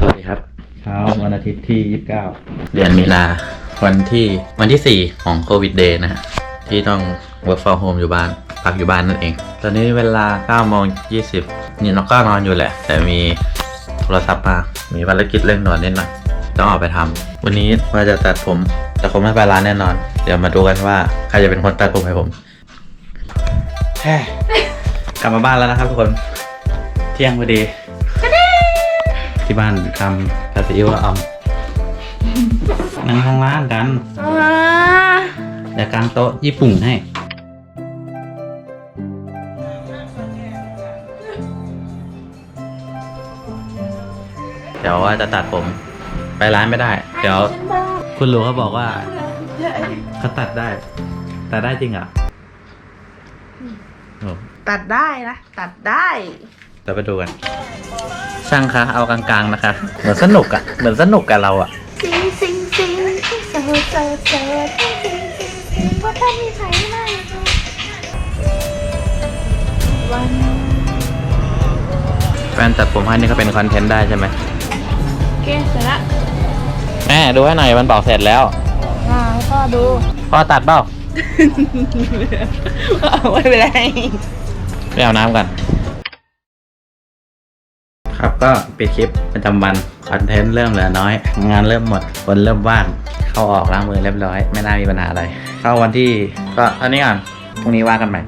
สวัสดีครับ เช้าวันอาทิตย์ที่ 29 เดือนมีนาวันที่วันที่ 4 ของโควิดเดย์นะฮะที่ต้อง work from home อยู่บ้านพักอยู่บ้านนั่นเอง ตอนนี้เวลา9โมง20นี่น้องก็นอนอยู่แหละ แต่มีโทรศัพท์มา มีภารกิจเร่งด่วนนิดหน่อยต้องออกไปทำวันนี้ว่าจะตัดผม แต่คงไม่ไปร้านแน่นอน เดี๋ยวมาดูกันว่าใครจะเป็นคนตัดผมให้ผมแฮ่กลับมาบ้านแล้วนะครับทุกคน เที่ยงพอดี ที่บ้านทำกาซีอิ๊วละอำนั่งข้างล่างกันเดี๋ยวกางโต๊ะญี่ปุ่นให้ เดี๋ยวว่าจะตัดผม ไปร้านไม่ได้ เดี๋ยว คุณลุงเขาบอกว่าเขาตัดได้ ตัดได้จริงเหรอโอ้ตัดได้นะ ตัดได้ เดี๋ยวไปดูกัน ช่างคะ เอากลางๆนะคะ เหมือนสนุกอะเหมือนสนุกกับเราอะซิงซิงซิงเสิร์ฟเสิร์ฟเสิร์ฟซิงซิงซิงว่าถ้ามีใครไม่วันแฟนตัดผมให้นี่ก็เป็นคอนเทนต์ได้ใช่ไหมเกเสร็จละแม่ดูให้หน่อยมันบอกเสร็จแล้วมาพ่อดูพ่อตัดเปล่าไม่เป็นไร ไปเอาน้ำกัน ครับก็ปิดคลิปประจำวันคอนเทนต์เริ่มเหลือน้อย งานเริ่มหมดคนเริ่มว่างเข้าออกล้างมือเรียบร้อย ไม่น่ามีปัญหาอะไร เข้าวันที่ก็เท่านี้ก่อนพรุ่งนี้ว่ากันใหม่